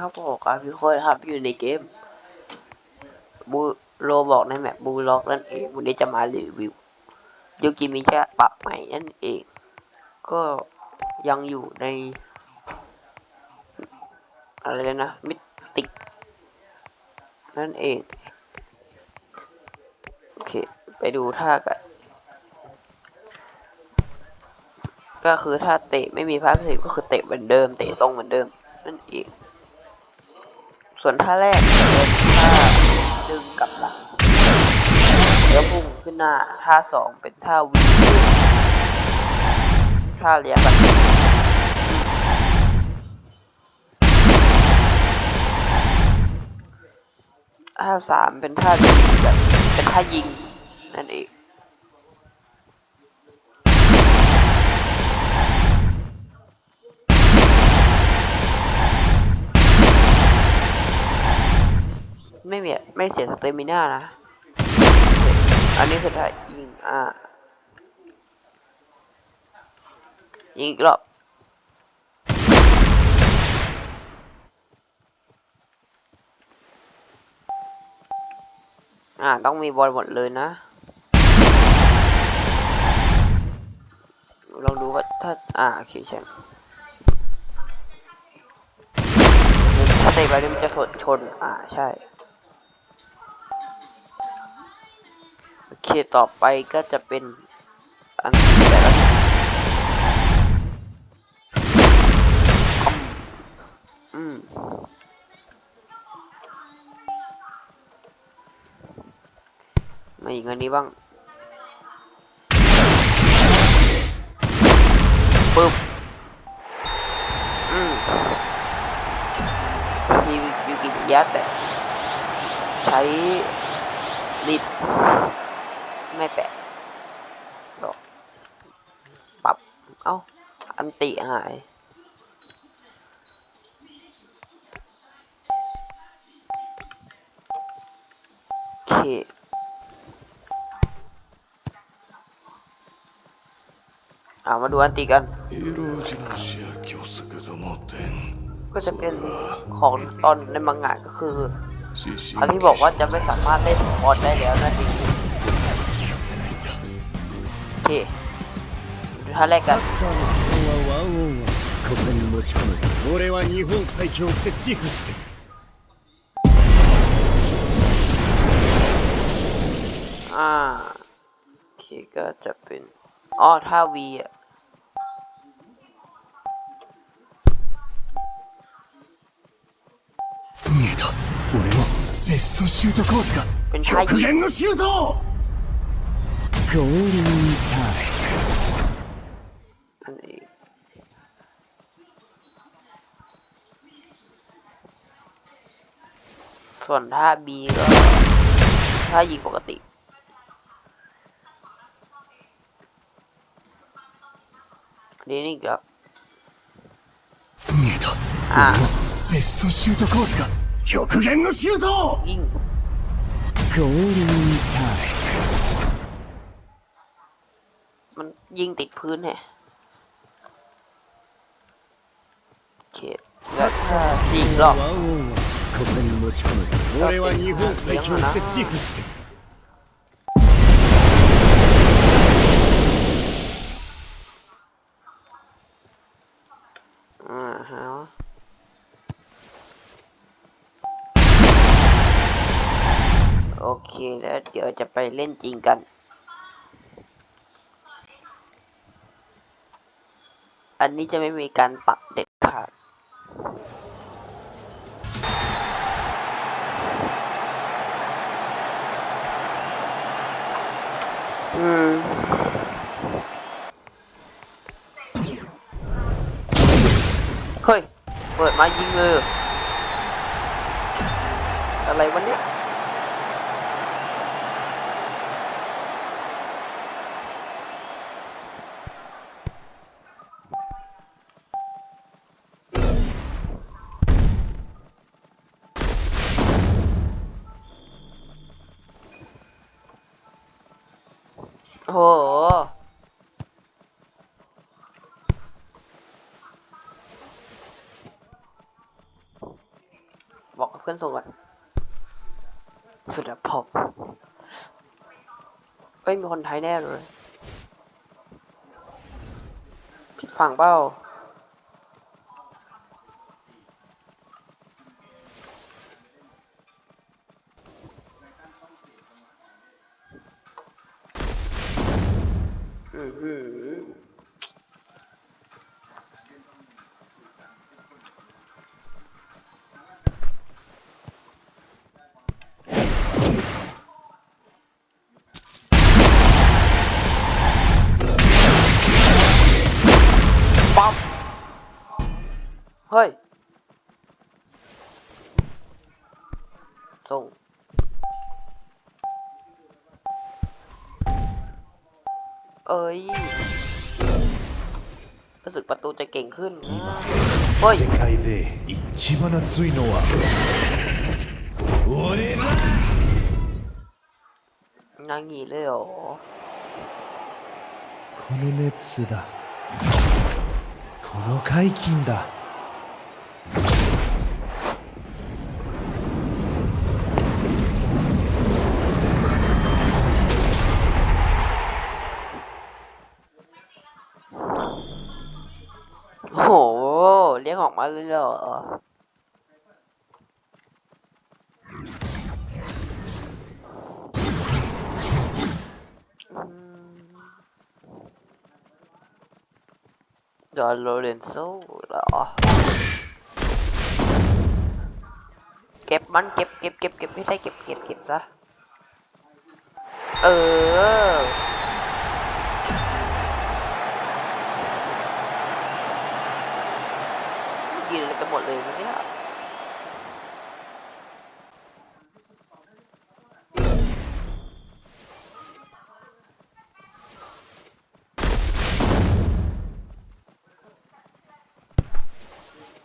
ครับผมครับพี่คนครับอยู่ในเกมบูโรบอกในแมปบูล็อกนั่นเองวันนี้จะมารีวิวยูกิมิจะปรับใหม่นั่นเอง ก็ยังอยู่ใน อะไรนะมิติกนั่นเองโอเคไปดูท่ากันก็คือถ้าเตะไม่มีพาสซีฟก็คือเตะเหมือนเดิม เตะตรงเหมือนเดิมนั่นเอง ส่วนท่าแรกเป็นท่าดึงกลับหลังแล้วพุ่งขึ้นหน้าท่าสองเป็นท่าวิ่งท่าเลี้ยงแบบท่าสามเป็นท่าแบบเป็นท่ายิงนั่นเอง ไม่มีไม่เสียสเตมิน่านะ อันนี้คือถ้ายิงอ่ายิงอีกรอบอ่าต้องมีบอลหมดเลยนะ ลองดูว่าถ้า อ่าโอเคใช่ถ้าเตะไปนี่มันจะชนชน อ่าใช่ โอเคต่อไปก็จะเป็นอันแต่ละอืมมาอีกอันนี้บ้างปึ๊บอืมทีวิยูกิยะแต่ใช้ลิด ไม่แปะดอกปรับ เอา้า อันติหาย โอเคอามาดูอันติกันก็จะเป็นของตอนในมังงะก็คืออันที่บอกว่าจะไม่สามารถเล่นบอลได้แล้วนะจริง ดูท่าแรกกัน ワンオンはここに持ち込む俺は日本最強って自負してる อ่าโอเคก็จะเป็นอ๋อท่าวีอ่ะ 見えた俺のベストシュートコースが เป็นท่า 極 ยิง 限のシュート ゴールインタイ นั่นเองส่วนท่าบีก็ท่ายิงปกติ นี่นี่อีกแล้ว 見えたああベストシュートコースが極限のシュート ยิง ムゴ ยิงติดพื้นเนี่ยโอเคแล้วถ้ายิงรอบ ムワンオンはここに持ち込む俺は日本最強って自負してる อ่าฮะโอเคแล้วเดี๋ยวจะไปเล่นจริงกัน อันนี้จะไม่มีการปักเด็ดขาดอืมเฮ้ย เปิดมายิงเลยออะไรวะเนี่ย พื่อนส่งก่อนสุดอะพอบเอ้ยมีคนไทยแน่เลยผิดฝั่งเปล่า เฮ้ย ส่ง เอ้ย รู้สึกประตูจะเก่งขึ้น เฮ้ย 世界で一番熱いのは俺だ นางงี้เลยเหรอ この熱だこの解禁だ ออกมาเลยเหรอดอนโลเรนโซเหรอเก็บมันเก็บเก็บเก็บเก็บไม่ได้เก็บเก็บเก็บซะเออ หมดเลยเนี้ย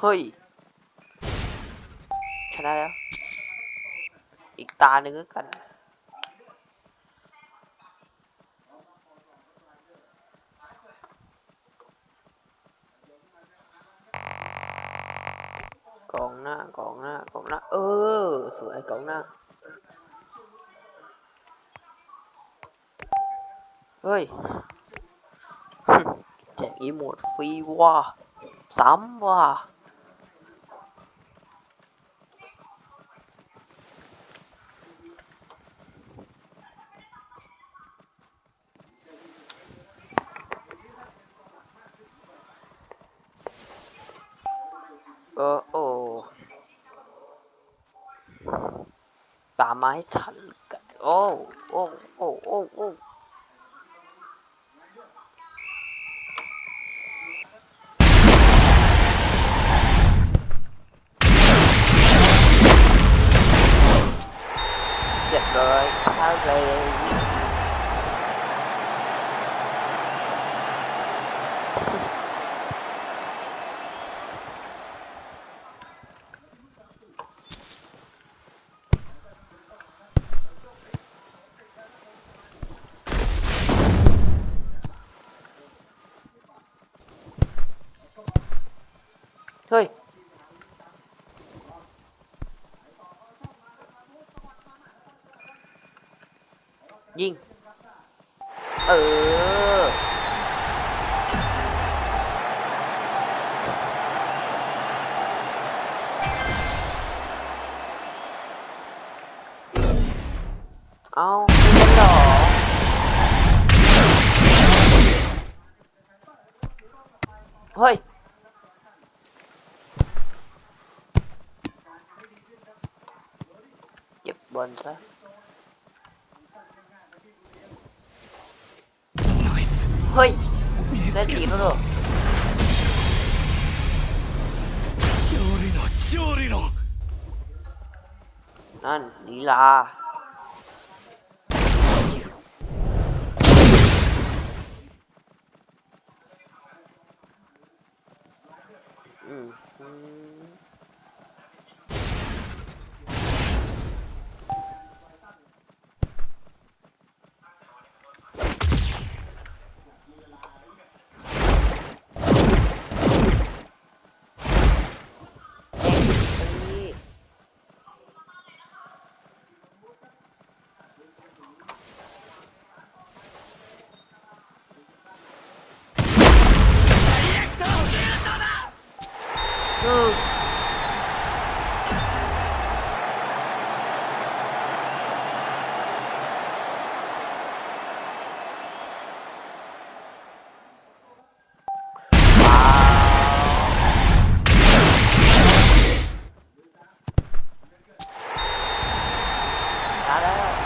เฮ้ย ชนะแล้ว อีกตาหนึ่งก็กัน หน้ากองหน้ากองหน้า เออ สวยกองหน้า เฮ้ยแจกอีโมดฟรีว่ะซ้ำว่ะเออโอ้ ตามมาให้ทันกันโอ้ โอ้ โอ้ โอ้ โอ้ เรียบร้อยเข้าเลยเฮ้ย ยิง เออ เอาไม่เป็นหรอเฮ้ยเก็บบอลซะ เฮ้ยได้ตีแล้วเหรอนั่นลีลาอืม อืมว้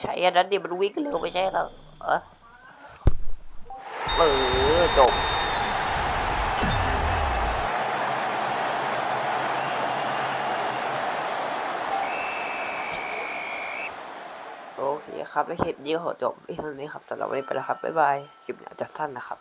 ใช้อันนั้นดิมันวิ่งเร็วไม่ใช่หรอเออเออจบโอเคครับและคลิปนี้ก็ขอจบที่เท่านี้ครับสำหรับวันนี้ไปแล้วครับ บ๊ายบาย คลิปนี้อาจจะสั้นนะครับ